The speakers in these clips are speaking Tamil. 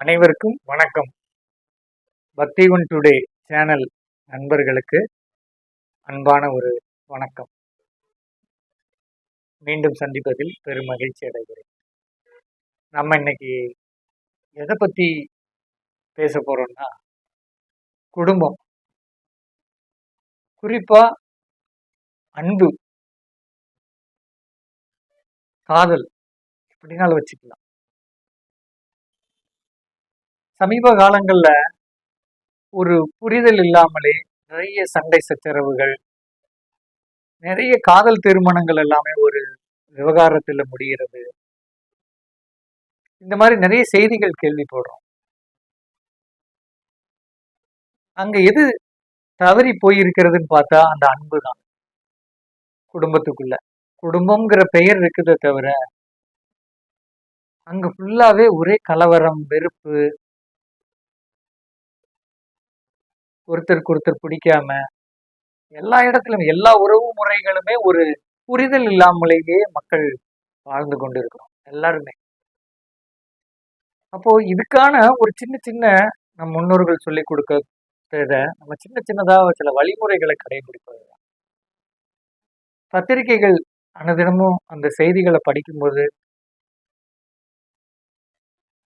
அனைவருக்கும் வணக்கம். பக்திவன் டுடே சேனல் நண்பர்களுக்கு அன்பான ஒரு வணக்கம். மீண்டும் சந்திப்பதில் பெரும் மகிழ்ச்சி அடைகிறேன். நம்ம இன்னைக்கு எதை பற்றி பேச போகிறோம்னா குடும்பம். குறிப்பாக அன்பு. காதல். எப்படினாலும் வச்சுக்கலாம். சமீப காலங்களில் ஒரு புரிதல் இல்லாமலே நிறைய சண்டை சச்சரவுகள் நிறைய காதல் திருமணங்கள் எல்லாமே ஒரு விவகாரத்தில் முடிகிறது. இந்த மாதிரி நிறைய செய்திகள் கேள்விப்படுறோம். அங்க எது தவறி போயிருக்கிறதுன்னு பார்த்தா அந்த அன்பு தான். குடும்பத்துக்குள்ள. குடும்பம்ங்கிற பெயர் இருக்குதே தவிர அங்க ஃபுல்லாவே ஒரே கலவரம் வெறுப்பு ஒருத்தருக்கு ஒருத்தர் பிடிக்காம எல்லா இடத்துலையும் எல்லா உறவு முறைகளுமே ஒரு புரிதல் இல்லாமலேயே மக்கள் வாழ்ந்து கொண்டிருக்கிறோம் எல்லாருமே. அப்போ இதுக்கான ஒரு சின்ன சின்ன நம் முன்னோர்கள் சொல்லி கொடுக்கறத நம்ம சின்ன சின்னதாக சில வழிமுறைகளை கடைபிடிப்பது. பத்திரிகைகள் அனுதினமும் அந்த செய்திகளை படிக்கும்போது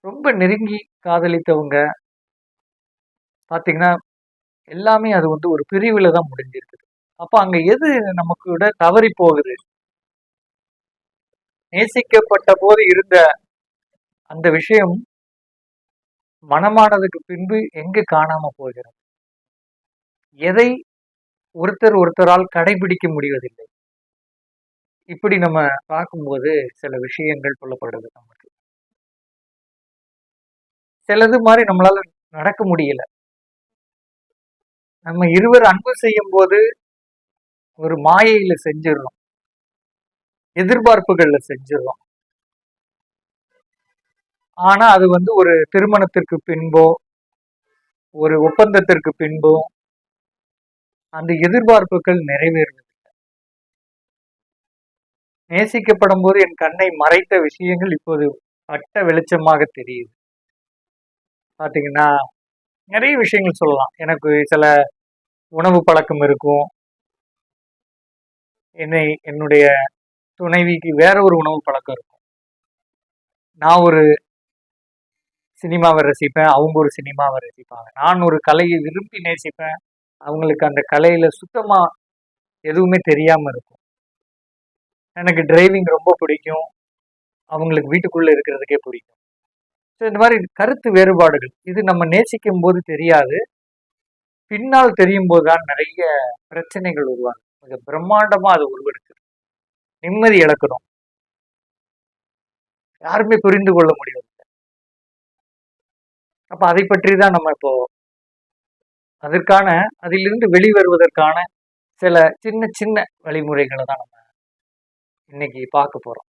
ரொம்ப நெருங்கி காதலித்தவங்க பார்த்தீங்கன்னா எல்லாமே அது வந்து ஒரு பிரிவில் தான் முடிஞ்சிருக்குது. அப்போ அங்கே எது நமக்கு விட தவறி போகுது? நேசிக்கப்பட்ட போது இருந்த அந்த விஷயம் மனமானதுக்கு பின்பு எங்கு காணாம போகிறது? எதை ஒருத்தர் ஒருத்தரால் கடைபிடிக்க முடிவதில்லை. இப்படி நம்ம பார்க்கும்போது சில விஷயங்கள் சொல்லப்படுது நமக்கு. சிலது மாதிரி நம்மளால நடக்க முடியல. நம்ம இருவர் அன்பு செய்யும் போது ஒரு மாயையில செஞ்சிடறோம் எதிர்பார்ப்புகள்ல செஞ்சிடறோம் ஆனா அது வந்து ஒரு திருமணத்திற்கு பின்போ ஒரு ஒப்பந்தத்திற்கு பின்போ அந்த எதிர்பார்ப்புகள் நிறைவேறுவதில்லை. நேசிக்கப்படும் போது என் கண்ணை மறைத்த விஷயங்கள் இப்போது பட்ட வெளிச்சமாக தெரியுது. பாத்தீங்கன்னா நிறைய விஷயங்கள் சொல்லலாம். எனக்கு சில உணவு பழக்கம் இருக்கும். என்னை என்னுடைய துணைவிக்கு வேற ஒரு உணவு பழக்கம் இருக்கும். நான் ஒரு சினிமாவை ரசிப்பேன் அவங்க ஒரு சினிமாவை ரசிப்பாங்க. நான் ஒரு கலையை விரும்பி நேசிப்பேன். அவங்களுக்கு அந்த கலையில சுத்தமா எதுவுமே தெரியாம இருக்கும். எனக்கு டிரைவிங் ரொம்ப பிடிக்கும். அவங்களுக்கு வீட்டுக்குள்ள இருக்கிறதுக்கே பிடிக்கும். ஸோ இந்த மாதிரி கருத்து வேறுபாடுகள் இது நம்ம நேசிக்கும் போது தெரியாது. பின்னால் தெரியும் போதுதான் நிறைய பிரச்சனைகள் உருவாகும். மிக பிரம்மாண்டமா அது உருவெடுக்குது. நிம்மதி இழக்கணும். யாருமே புரிந்து கொள்ள முடியவில்லை அப்ப அதை பற்றி தான் நம்ம இப்போ அதற்கான அதிலிருந்து வெளிவருவதற்கான சில சின்ன சின்ன வழிமுறைகளை தான் நம்ம இன்னைக்கு பார்க்க போறோம்.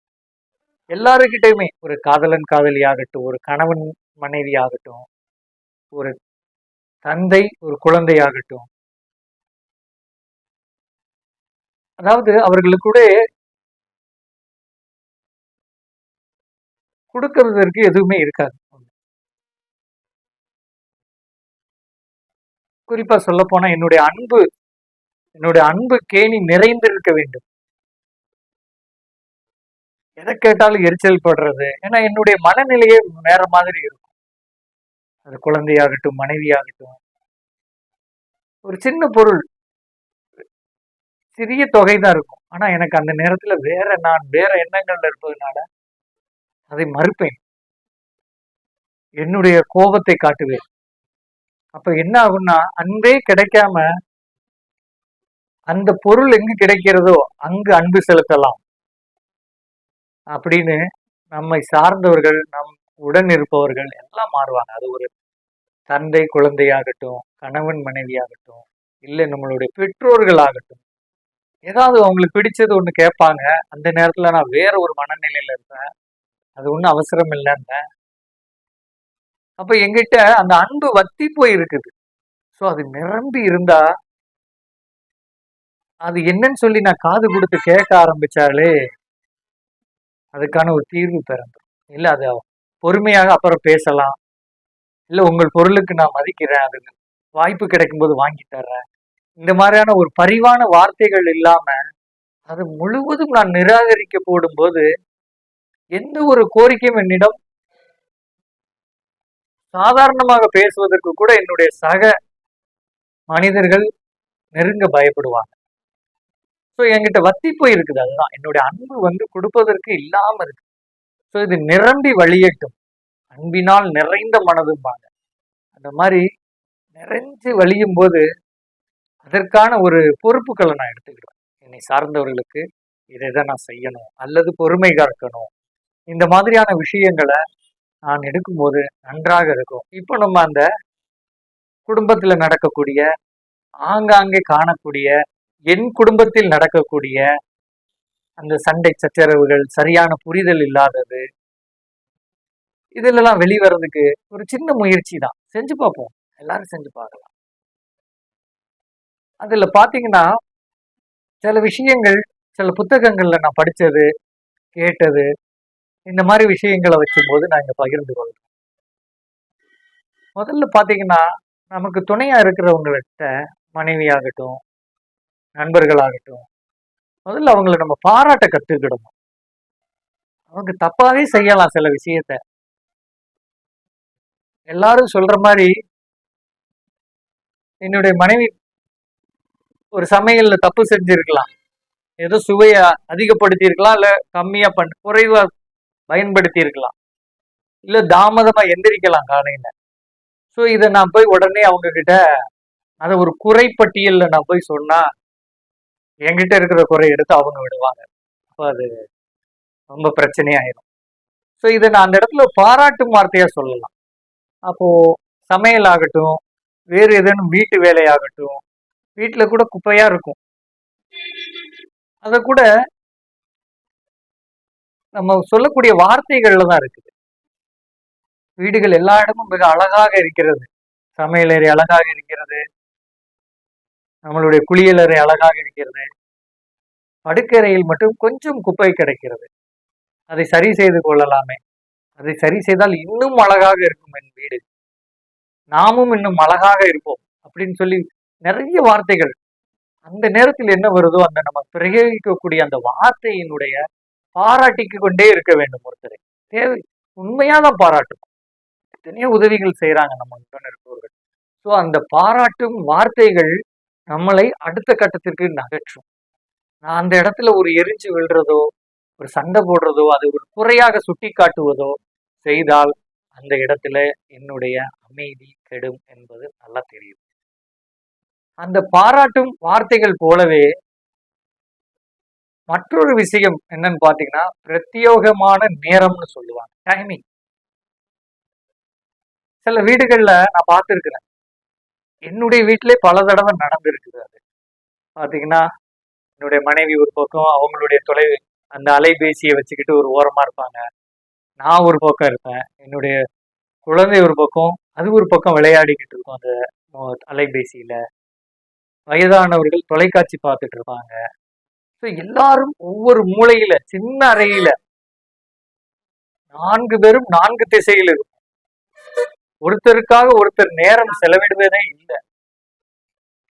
எல்லாருக்கிட்டையுமே ஒரு காதலன் காதலி ஆகட்டும் ஒரு கணவன் மனைவி ஆகட்டும் ஒரு தந்தை ஒரு குழந்தையாகட்டும். அதாவது அவர்களுக்கு கொடுக்கறதற்கு எதுவுமே இருக்காது. குறிப்பா சொல்ல போனா என்னுடைய அன்பு என்னுடைய அன்பு கேணி நிறைந்திருக்க வேண்டும். எதை கேட்டாலும் எரிச்சல் படுறது. ஏன்னா என்னுடைய மனநிலையே வேற மாதிரி இருக்கும். அது குழந்தையாகட்டும் மனைவியாகட்டும். ஒரு சின்ன பொருள். சிறிய தொகை தான் இருக்கும். ஆனா எனக்கு அந்த நேரத்துல வேற நான் வேற எண்ணங்கள்ல இருப்பதனால அதை மறுப்பேன். என்னுடைய கோபத்தை காட்டுவேன். அப்ப என்ன ஆகும்னா அன்பே கிடைக்காம அந்த பொருள் எங்கு கிடைக்கிறதோ அங்கு அன்பு செலுத்தலாம். அப்படின்னு நம்மை சார்ந்தவர்கள் நம் உடன் இருப்பவர்கள் எல்லாம் மாறுவாங்க. அது ஒரு தந்தை குழந்தையாகட்டும் கணவன் மனைவியாகட்டும் இல்லை நம்மளுடைய பெற்றோர்கள் ஆகட்டும் ஏதாவது அவங்களுக்கு பிடிச்சது ஒன்று கேட்பாங்க. அந்த நேரத்தில் நான் வேற ஒரு மனநிலையில் இருப்பேன். அது ஒன்றும் அவசரம் இல்லைன்னு அப்போ எங்கிட்ட அந்த அன்பு வத்தி போய் இருக்குது ஸோ அது நிரம்பி இருந்தா அது என்னன்னு சொல்லி நான் காது கொடுத்து கேட்க ஆரம்பிச்சாலே அதுக்கான ஒரு தீர்வு பிறந்துடும் இல்லை அது பொறுமையாக அப்புறம் பேசலாம். இல்ல உங்கள் பொருளுக்கு நான் மதிக்கிறேன் அது வாய்ப்பு கிடைக்கும்போது வாங்கி தர்றேன். இந்த மாதிரியான ஒரு பரிவான வார்த்தைகள் இல்லாம அது முழுவதும் நான் நிராகரிக்க போடும்போது எந்த ஒரு கோரிக்கையும் என்னிடம் சாதாரணமாக பேசுவதற்கு கூட என்னுடைய சக மனிதர்கள் நெருங்க பயப்படுவாங்க. ஸோ என்கிட்ட வத்தி போய் இருக்குது அதுதான். என்னுடைய அன்பு வந்து கொடுப்பதற்கு இல்லாம இருக்கு. ஸோ இது நிரம்பி வழியட்டும். அன்பினால் நிறைந்த மனதும்பாங்க அந்த மாதிரி நிறைஞ்சு வழியும் போது அதற்கான ஒரு பொறுப்புகளை நான் எடுத்துக்கிடுவேன். என்னை சார்ந்தவர்களுக்கு இதை தான் நான் செய்யணும். அல்லது பொறுமை காக்கணும். இந்த மாதிரியான விஷயங்களை நான் எடுக்கும்போது நன்றாக இருக்கும். இப்போ நம்ம அந்த குடும்பத்தில் நடக்கக்கூடிய ஆங்காங்கே காணக்கூடிய என் குடும்பத்தில் நடக்கக்கூடிய அந்த சண்டை சச்சரவுகள் சரியான புரிதல் இல்லாதது. இதுலலாம் வெளிவரதுக்கு ஒரு சின்ன முயற்சி தான் செஞ்சு பார்ப்போம். எல்லாரும் செஞ்சு பார்க்கலாம். அதில் பார்த்தீங்கன்னா சில விஷயங்கள் சில புத்தகங்களில் நான் படித்தது கேட்டது இந்த மாதிரி விஷயங்களை வச்சும்போது நான் இங்கே பகிர்ந்து கொள்கிறேன் முதல்ல பார்த்தீங்கன்னா நமக்கு துணையாக இருக்கிறவங்கள்ட்ட மனைவியாகட்டும் நண்பர்களாகட்டும் முதல்ல அவங்களை நம்ம பாராட்ட கற்றுக்கிடணும் அவங்க தப்பாவே செய்யலாம் சில விஷயத்த. எல்லாரும் சொல்ற மாதிரி என்னுடைய மனைவி ஒரு சமையல்ல தப்பு செஞ்சிருக்கலாம். ஏதோ சுவையை அதிகப்படுத்தி இருக்கலாம் இல்ல கம்மியா பண்ண குறைவா பயன்படுத்தி இருக்கலாம் இல்ல தாமதமா எந்திரிக்கலாம் காலையில. ஸோ இதை நான் போய் உடனே அவங்க கிட்ட அதை ஒரு குறைப்பட்டியல்ல நான் போய் சொன்னா என்கிட்ட இருக்கிற குறை எடுத்து அவங்க விடுவாங்க. அப்போ அது ரொம்ப பிரச்சனையாயிரும். ஸோ இதை நான் அந்த இடத்துல பாராட்டும் வார்த்தையா சொல்லலாம். அப்போ சமையல் ஆகட்டும் வேறு ஏதேனும் வீட்டு வேலையாகட்டும் வீட்டில் கூட குப்பையா இருக்கும். அதை கூட நம்ம சொல்லக்கூடிய வார்த்தைகள்ல தான் இருக்குது. வீடுகள் எல்லா இடமும் மிக அழகாக இருக்கிறது. சமையலறை அழகாக இருக்கிறது. நம்மளுடைய குளியலறை அழகாக இருக்கிறது. படுக்கறையில் மட்டும் கொஞ்சம் குப்பை கிடைக்கிறது. அதை சரி செய்து கொள்ளலாமே. அதை சரி செய்தால் இன்னும் அழகாக இருக்கும் என் வீடு. நாமும் இன்னும் அழகாக இருப்போம் அப்படின்னு சொல்லி நிறைய வார்த்தைகள். அந்த நேரத்தில் என்ன வருதோ அந்த நம்ம பிரயோகிக்கக்கூடிய அந்த வார்த்தையினுடைய பாராட்டிக்கு கொண்டே இருக்க வேண்டும் ஒருத்தரை. தேவை. உண்மையாக தான் பாராட்டும் எத்தனையோ உதவிகள் செய்கிறாங்க நம்ம உடன் இருப்பவர்கள் ஸோ அந்த பாராட்டும் வார்த்தைகள் நம்மளை அடுத்த கட்டத்திற்கு நகற்றும். நான் அந்த இடத்துல ஒரு எரிஞ்சு விழுறதோ ஒரு சண்டை போடுறதோ அது ஒரு குறையாக சுட்டி காட்டுவதோ செய்தால் அந்த இடத்துல என்னுடைய அமைதி கெடும் என்பது நல்லா தெரியும். அந்த பாராட்டும் வார்த்தைகள் போலவே மற்றொரு விஷயம் என்னன்னு பாத்தீங்கன்னா பிரத்யோகமான நேரம்னு சொல்லுவாங்க. டைமிங் சில வீடுகள்ல நான் பார்த்துருக்கிறேன். என்னுடைய வீட்டிலே பல தடவை நடந்திருக்குது அது. பார்த்தீங்கன்னா என்னுடைய மனைவி ஒரு பக்கம் அவங்களுடைய தொலை அந்த அலைபேசியை வச்சுக்கிட்டு ஒரு ஓரமாக இருப்பாங்க. நான் ஒரு பக்கம் இருப்பேன். என்னுடைய குழந்தை ஒரு பக்கம் அது ஒரு பக்கம் விளையாடிக்கிட்டு இருக்கும் அந்த அலைபேசியில். வயதானவர்கள் தொலைக்காட்சி பார்த்துட்டு இருப்பாங்க. ஸோ எல்லாரும் ஒவ்வொரு மூலையில சின்ன அறையில நான்கு பேரும் நான்கு திசையில் இருக்கும் ஒருத்தருக்காக ஒருத்தர் நேரம் செலவிடுவதே இல்லை.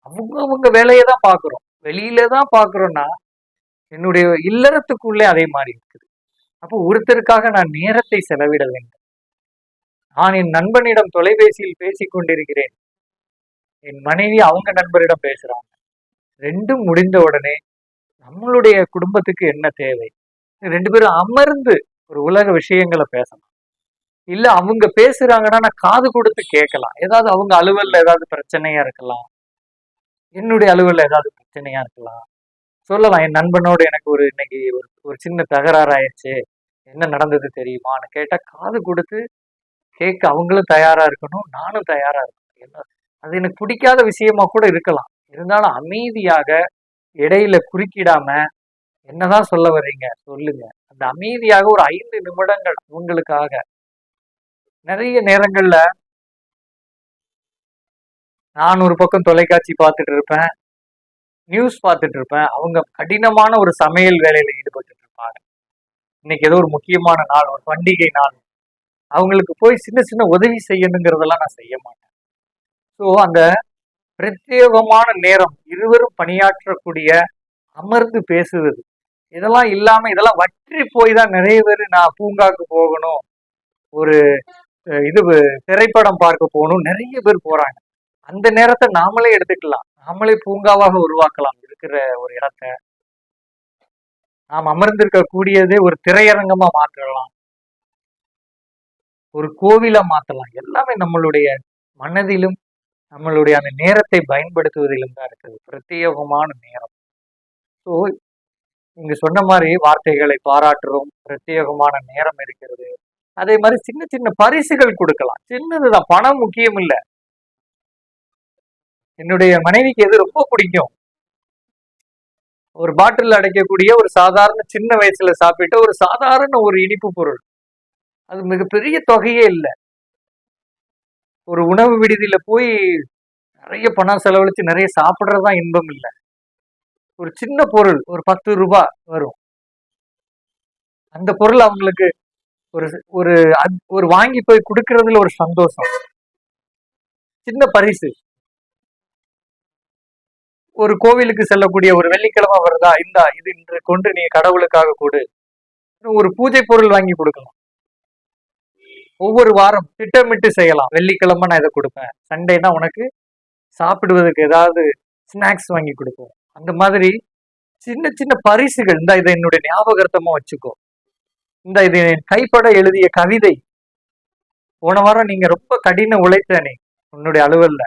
அவங்க அவங்க வேலையை தான் பார்க்குறோம். வெளியில தான் பார்க்குறோம்னா என்னுடைய இல்லறத்துக்குள்ளே அதே மாதிரி இருக்குது. அப்போ ஒருத்தருக்காக நான் நேரத்தை செலவிட வேண்டும். நான் என் நண்பனிடம் தொலைபேசியில் பேசி கொண்டிருக்கிறேன். என் மனைவி அவங்க நண்பரிடம் பேசுறாங்க. ரெண்டும் முடிந்த உடனே நம்மளுடைய குடும்பத்துக்கு என்ன தேவை? ரெண்டு பேரும் அமர்ந்து ஒரு உலக விஷயங்களை பேசணும். இல்ல அவங்க பேசுறாங்கன்னா நான் காது கொடுத்து கேட்கலாம். ஏதாவது அவங்க அலுவல்ல ஏதாவது பிரச்சனையா இருக்கலாம். என்னுடைய அலுவல்ல ஏதாவது பிரச்சனையா இருக்கலாம். சொல்லலாம் என் நண்பனோடு எனக்கு ஒரு இன்னைக்கு ஒரு ஒரு சின்ன தகராறு ஆயிடுச்சு என்ன நடந்தது தெரியுமான்னு கேட்டா காது கொடுத்து கேட்க அவங்களும் தயாரா இருக்கணும் நானும் தயாரா இருக்கணும். என்ன அது எனக்கு பிடிக்காத விஷயமா கூட இருக்கலாம். இருந்தாலும் அமைதியாக இடையில குறுக்கிடாம என்னதான் சொல்ல வர்றீங்க? சொல்லுங்க. அந்த அமைதியாக ஒரு ஐந்து நிமிடங்கள் அவங்களுக்காக நிறைய நேரங்கள்ல நான் ஒரு பக்கம் தொலைக்காட்சி பார்த்துட்டு இருப்பேன். நியூஸ் பார்த்துட்டு இருப்பேன். அவங்க கடினமான ஒரு சமையல் வேலையில ஈடுபட்டு இருப்பாங்க. இன்னைக்கு ஏதோ ஒரு முக்கியமான நாள் ஒரு பண்டிகை நாள். அவங்களுக்கு போய் சின்ன சின்ன உதவி செய்யணுங்கிறதெல்லாம் நான் செய்ய மாட்டேன். ஸோ அந்த பிரத்யேகமான நேரம் இருவரும் பணியாற்றக்கூடிய அமர்ந்து பேசுவது இதெல்லாம் இல்லாம இதெல்லாம் வற்றி போய் தான் நிறைய பேர் நான் பூங்காக்கு போகணும். ஒரு இது திரைப்படம் பார்க்க போகணும். நிறைய பேர் போறாங்க. அந்த நேரத்தை நாமளே எடுத்துக்கலாம். நாமளே பூங்காவாக உருவாக்கலாம் இருக்கிற ஒரு இடத்த. நாம் அமர்ந்திருக்க கூடியதே ஒரு திரையரங்கமா மாற்றலாம். ஒரு கோவிலா மாற்றலாம். எல்லாமே நம்மளுடைய மனதிலும் நம்மளுடைய அந்த நேரத்தை பயன்படுத்துவதிலும் தான் இருக்குது. பிரத்யேகமான நேரம். ஸோ நீங்க சொன்ன மாதிரி வார்த்தைகளை பாராட்டுறோம். பிரத்யேகமான நேரம் இருக்கிறது. அதே மாதிரி சின்ன சின்ன பரிசுகள் கொடுக்கலாம். சின்னதுதான் பணம் முக்கியம் இல்ல. என்னுடைய மனைவிக்கு எது ரொம்ப பிடிக்கும்? ஒரு பாட்டில் அடைக்கக்கூடிய ஒரு சாதாரண சின்ன வயசுல சாப்பிட்ட ஒரு சாதாரண ஒரு இனிப்பு பொருள். அது மிகப்பெரிய தொகையே இல்லை. ஒரு உணவு விடுதியில போய் நிறைய பணம் செலவழிச்சு நிறைய சாப்பிட்றதுதான் இன்பம் இல்லை. ஒரு சின்ன பொருள் ஒரு பத்து ரூபாய் வரும். அந்த பொருள் அவங்களுக்கு ஒரு ஒரு ஒரு வாங்கி போய் கொடுக்கறதுல ஒரு சந்தோஷம். சின்ன பரிசு. ஒரு கோவிலுக்கு செல்லக்கூடிய ஒரு வெள்ளிக்கிழமை வருதா? இந்தா இது இன்று கொண்டு நீ கடவுளுக்காக கொடு. ஒரு பூஜை பொருள் வாங்கி கொடுக்கலாம். ஒவ்வொரு வாரம் திட்டமிட்டு செய்யலாம். வெள்ளிக்கிழமை நான் இதை கொடுப்பேன். சண்டேனா உனக்கு சாப்பிடுவதற்கு ஏதாவது ஸ்நாக்ஸ் வாங்கி கொடுப்போம். அந்த மாதிரி சின்ன சின்ன பரிசுகள். இந்த இதை என்னுடைய ஞாபகார்த்தமா வச்சுக்கோ. இந்த இது கைப்பட எழுதிய கவிதை. போன வாரம் நீங்க ரொம்ப கடின உழைத்த உன்னுடைய அலுவல்ல.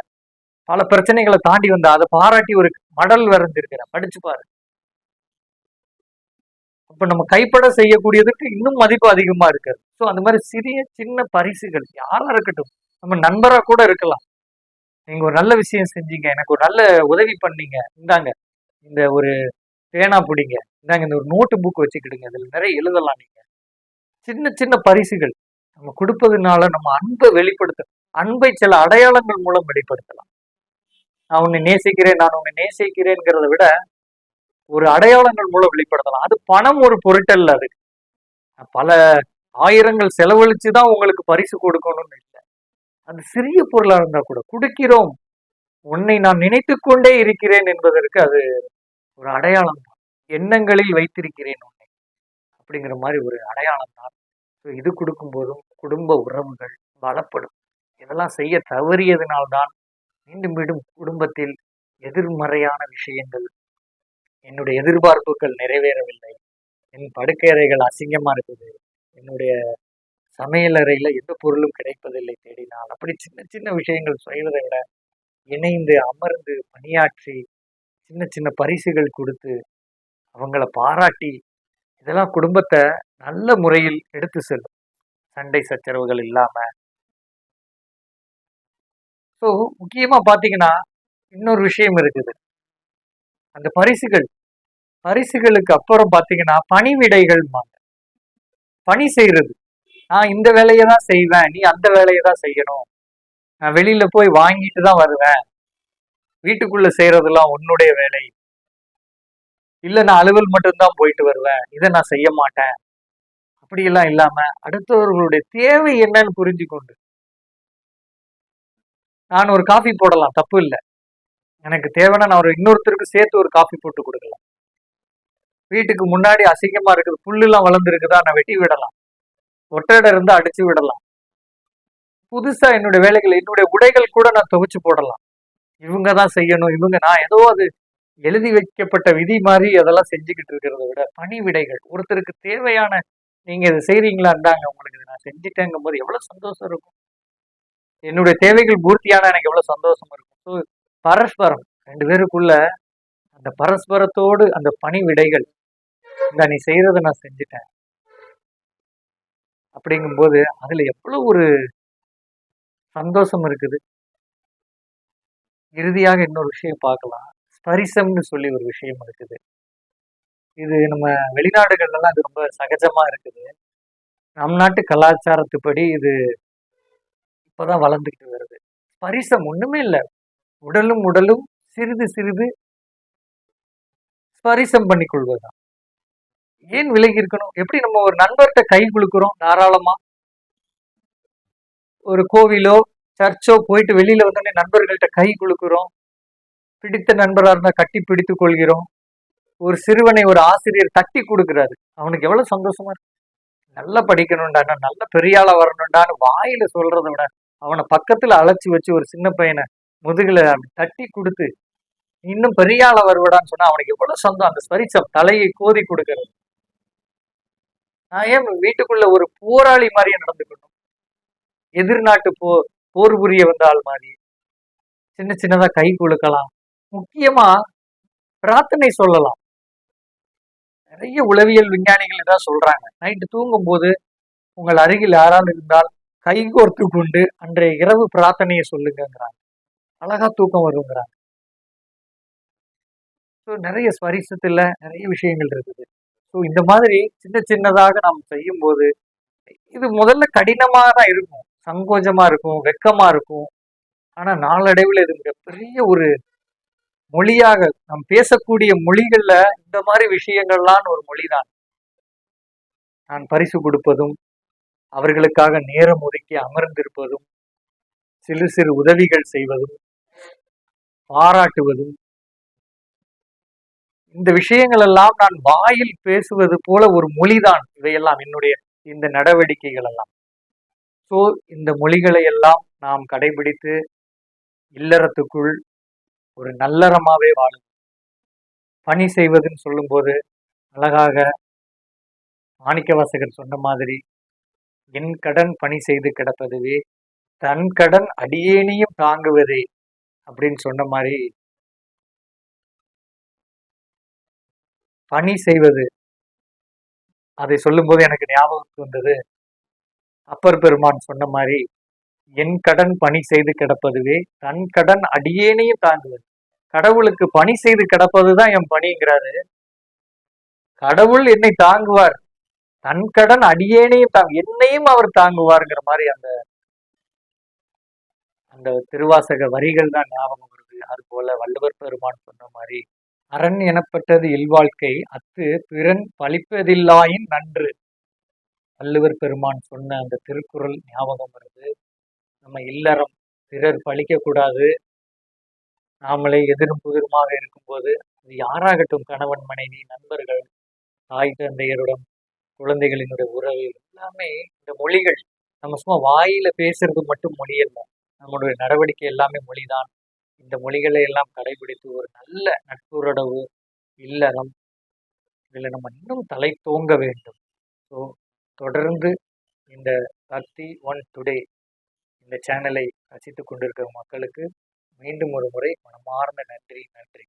பல பிரச்சனைகளை தாண்டி வந்த அதை பாராட்டி ஒரு மடல் வரைஞ்சிருக்கிறேன் படிச்சு பாரு. அப்ப நம்ம கைப்பட செய்யக்கூடியதுக்கு இன்னும் மதிப்பு அதிகமா இருக்காது. ஸோ அந்த மாதிரி சிறிய சின்ன பரிசுகள் யாரா இருக்கட்டும் நம்ம நண்பரா கூட இருக்கலாம். நீங்க ஒரு நல்ல விஷயம் செஞ்சீங்க எனக்கு ஒரு நல்ல உதவி பண்ணீங்க இந்தாங்க இந்த ஒரு பேனா பிடிங்க இந்தாங்க இந்த ஒரு நோட்டு புக் வச்சுக்கிடுங்க இதுல நிறைய எழுதலாம் நீங்க. சின்ன சின்ன பரிசுகள். நம்ம கொடுப்பதுனால நம்ம அன்பை வெளிப்படுத்த அன்பை சில அடையாளங்கள் மூலம் வெளிப்படுத்தலாம். நான் உன்னை நேசிக்கிறேன் நான் உன்னை நேசிக்கிறேங்கிறத விட ஒரு அடையாளங்கள் மூலம் வெளிப்படுத்தலாம். அது பணம் ஒரு பொருட்டல்ல அது. பல ஆயிரங்கள் செலவழிச்சு தான் உங்களுக்கு பரிசு கொடுக்கணும்னு இல்லை. அது சிறிய பொருளாக இருந்தால் கூட கொடுக்கிறோம். உன்னை நான் நினைத்து கொண்டே இருக்கிறேன் என்பதற்கு அது ஒரு அடையாளம் தான். எண்ணங்களில் வைத்திருக்கிறேன் உன்னை. அப்படிங்கிற மாதிரி ஒரு அடையாளம் தான். ஸோ இது கொடுக்கும்போதும் குடும்ப உறவுகள் பலப்படும். இதெல்லாம் செய்ய தவறியதினால்தான் மீண்டும் மீண்டும் குடும்பத்தில் எதிர்மறையான விஷயங்கள் என்னுடைய எதிர்பார்ப்புகள் நிறைவேறவில்லை. என் படுக்கையறைகள் அசிங்கமாக இருக்குது. என்னுடைய சமையலறையில் எந்த பொருளும் கிடைப்பதில்லை தேடினால். அப்படி சின்ன சின்ன விஷயங்கள் செய்வதை விட இணைந்து அமர்ந்து பணியாற்றி சின்ன சின்ன பரிசுகள் கொடுத்து அவங்கள பாராட்டி இதெல்லாம் குடும்பத்தை நல்ல முறையில் எடுத்து செல்லும். சண்டை சச்சரவுகள் இல்லாம. ஸோ முக்கியமா பாத்தீங்கன்னா இன்னொரு விஷயம் இருக்குது. அந்த பரிசுகள் பரிசுகளுக்கு அப்புறம் பாத்தீங்கன்னா பணிவிடைகள் பணி செய்யறது நான் இந்த வேலையை தான் செய்வேன் நீ அந்த வேலையை தான் செய்யணும். நான் வெளியில போய் வாங்கிட்டு தான் வருவேன். வீட்டுக்குள்ள செய்யறதெல்லாம் உன்னுடைய வேலை. இல்ல நான் அலுவல் மட்டும்தான் போயிட்டு வருவேன். இதை நான் செய்ய மாட்டேன். அப்படியெல்லாம் இல்லாம அடுத்தவர்களுடைய தேவை என்னன்னு புரிஞ்சு கொண்டு நான் ஒரு காஃபி போடலாம் தப்பு இல்லை. எனக்கு தேவைன்னா நான் ஒரு இன்னொருத்தருக்கு சேர்த்து ஒரு காஃபி போட்டு கொடுக்கலாம். வீட்டுக்கு முன்னாடி அசிங்கமா இருக்குது புல்லுலாம் வளர்ந்துருக்குதா நான் வெட்டி விடலாம். ஒட்டடை இருந்து அடிச்சு விடலாம். புதுசா என்னுடைய வேலைகள் என்னுடைய உடைகள் கூட நான் துவைச்சு போடலாம். இவங்க தான் செய்யணும் இவங்க நான் ஏதோ அது எழுதி வைக்கப்பட்ட விதி மாதிரி அதெல்லாம் செஞ்சுக்கிட்டு இருக்கிறத விட பணி விடைகள் ஒருத்தருக்கு தேவையான நீங்க இதை செய்றீங்களா இருந்தாங்க உங்களுக்கு இதை நான் செஞ்சுட்டேங்கும் போது எவ்வளவு சந்தோஷம் இருக்கும். என்னுடைய தேவைகள் பூர்த்தியான எனக்கு எவ்வளவு சந்தோஷம் இருக்கும். ஸோ பரஸ்பரம் ரெண்டு பேருக்குள்ள அந்த பரஸ்பரத்தோடு அந்த பணி விடைகள் இந்த நீ செய்யறத நான் செஞ்சுட்டேன். அப்படிங்கும்போது அதுல எவ்வளவு ஒரு சந்தோஷம் இருக்குது. இறுதியாக இன்னொரு விஷயம் பார்க்கலாம். ஸ்பரிசம்னு சொல்லி ஒரு விஷயம் இருக்குது. இது நம்ம வெளிநாடுகள்லாம் இது ரொம்ப சகஜமா இருக்குது. நம் நாட்டு கலாச்சாரத்துப்படி இது இப்போதான் வளர்ந்துக்கிட்டு வருது. ஸ்பரிசம் ஒண்ணுமே இல்லை. உடலும் உடலும் சிறிது சிறிது ஸ்பரிசம் பண்ணி கொள்வதுதான் ஏன் விலகி இருக்கணும்? எப்படி நம்ம ஒரு நண்பர்கிட்ட கை குலுக்குறோம் தாராளமா? ஒரு கோவிலோ சர்ச்சோ போயிட்டு வெளியில வந்தோடனே நண்பர்கள்ட்ட கை குலுக்குறோம். பிடித்த நண்பராக இருந்தால் கட்டி பிடித்துக் கொள்கிறோம். ஒரு சிறுவனை ஒரு ஆசிரியர் தட்டி கொடுக்குறாரு. அவனுக்கு எவ்வளோ சந்தோஷமா இருக்கு. நல்லா படிக்கணும்டா நான் நல்ல பெரிய வரணும்டான்னு வாயில சொல்றதை விட அவனை பக்கத்துல அழைச்சி வச்சு ஒரு சின்ன பையனை முதுகுல தட்டி கொடுத்து இன்னும் பெரிய வருவடான்னு சொன்னா அவனுக்கு எவ்வளவு சொந்தம் அந்த ஸ்பரிசம் தலையை கோதி கொடுக்கறது. நான் ஏன் வீட்டுக்குள்ள ஒரு போராளி மாதிரியே நடந்துக்கணும்? எதிர்நாட்டு போ போர் புரிய வந்த ஆள் மாதிரி. சின்ன சின்னதா கை குலுக்கலாம். முக்கியமா பிரார்த்தனை சொல்லலாம். நிறைய உளவியல் விஞ்ஞானிகள் இதான் சொல்றாங்க. நைட்டு தூங்கும்போது உங்கள் அருகில் யாராவது இருந்தால் கைகோர்த்து கொண்டு அன்றைய இரவு பிரார்த்தனையை சொல்லுங்கங்கிறாங்க. அழகா தூக்கம் வருங்கிறாங்க. ஸோ நிறைய ஸ்வரிசத்துல நிறைய விஷயங்கள் இருக்குது. ஸோ இந்த மாதிரி சின்ன சின்னதாக நாம் செய்யும் போது இது முதல்ல கடினமாக தான் இருக்கும். சங்கோஜமா இருக்கும் வெக்கமா இருக்கும். ஆனா நாளடைவில் இது மிகப்பெரிய ஒரு மொழியாக நாம் பேசக்கூடிய மொழிகள்ல இந்த மாதிரி விஷயங்கள்லாம் ஒரு மொழிதான். நான் பரிசு கொடுப்பதும் அவர்களுக்காக நேரம் ஒதுக்கி அமர்ந்திருப்பதும் சிறு சிறு உதவிகள் செய்வதும் பாராட்டுவதும் இந்த விஷயங்கள் எல்லாம் நான் வாயில் பேசுவது போல ஒரு மொழிதான். இவையெல்லாம் என்னுடைய இந்த நடவடிக்கைகள் எல்லாம் ஸோ இந்த மொழிகளை எல்லாம் நாம் கடைபிடித்து இல்லறத்துக்குள் ஒரு நல்லறமாவே வாழும். பணி செய்வதுன்னு சொல்லும்போது அழகாக மாணிக்கவாசகர் சொன்ன மாதிரி என் கடன் பணி செய்து கிடப்பதுவே தன் கடன் அடியேனையும் தாங்குவதே அப்படின்னு சொன்ன மாதிரி பணி செய்வது அதை சொல்லும்போது எனக்கு ஞாபகத்துக்கு வந்தது. அப்பர் பெருமான் சொன்ன மாதிரி என் கடன் பணி செய்து கிடப்பதுவே தன் கடன் அடியேனையும் தாங்குவது. கடவுளுக்கு பணி செய்து கிடப்பதுதான் என் பணிங்கிறாரு. கடவுள் என்னை தாங்குவார். தன் கடன் அடியேனையும் தாங்க என்னையும் அவர் தாங்குவார்ங்கிற மாதிரி அந்த அந்த திருவாசக வரிகள் தான் ஞாபகம் வருது. அது போல வள்ளுவர் பெருமான் சொன்ன மாதிரி அரண் எனப்பட்டது இல்வாழ்க்கை அத்து பிறன் பழிப்பதில்லாயின் நன்று. வள்ளுவர் பெருமான் சொன்ன அந்த திருக்குறள் ஞாபகம் வருது. நம்ம இல்லறம் பிறர் பழிக்கக்கூடாது. நாமளே எதிரும் புதிருமாக இருக்கும்போது அது யாராகட்டும் கணவன் மனைவி நண்பர்கள் தாய் தந்தையருடன் குழந்தைகளினுடைய உறவு எல்லாமே இந்த மொழிகள் நம்ம சும்மா வாயில பேசுறது மட்டும் மொழி அல்ல. நம்மளுடைய நடவடிக்கை எல்லாமே மொழிதான். இந்த மொழிகளை எல்லாம் கடைபிடித்து ஒரு நல்ல நட்புறவு இல்லறம் இதில் நம்ம இன்னும் தலை தோங்க வேண்டும். ஸோ தொடர்ந்து இந்த பக்தி ஒன் டுடே இந்த சேனலை ரசித்து கொண்டிருக்கிற மக்களுக்கு மீண்டும் ஒரு முறை மனமார்ந்த நன்றி நன்றி.